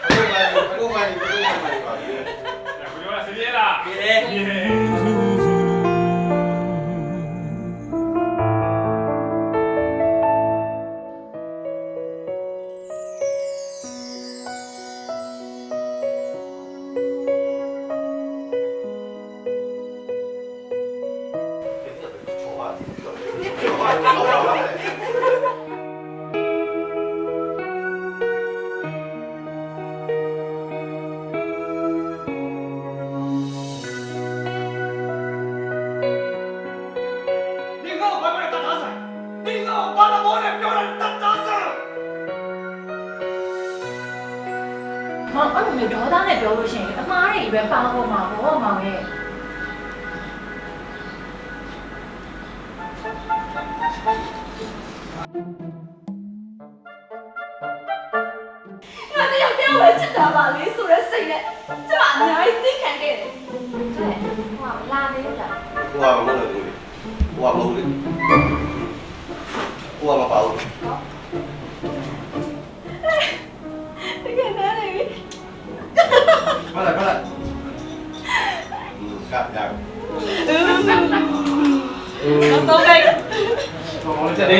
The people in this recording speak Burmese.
한국말이 한국말이 한국말이 ¡Hola, Seriela! ¡Bien! ¡Bien! ¡Bien! မိုးနဲ့ပြောတာတတ်သားစမ်းမအဲ့လိုမျိုးဒေါသနဲ့ပြောလို့ရှိရင်အမားတွေပဲပါဖို့မှာပေါ့မောင်ရဲ့ငါတရားပြောဝဲချစ်တာပါလေဆိုတဲ့စိတ်နဲ့ကျမအများကြီးသိခံခဲ့တယ်ဟဲ့ဟိုကလာနေလို့လားဟိုကမဟုတ်ဘူးလေဟိုကမဟုတ်လေ ทั่วมาเปล่าไม่เคยนะเลยพี่เมื่อไหร่เมื่ไหร่ครับยังกอืมเอาโตไปโอ้จะได้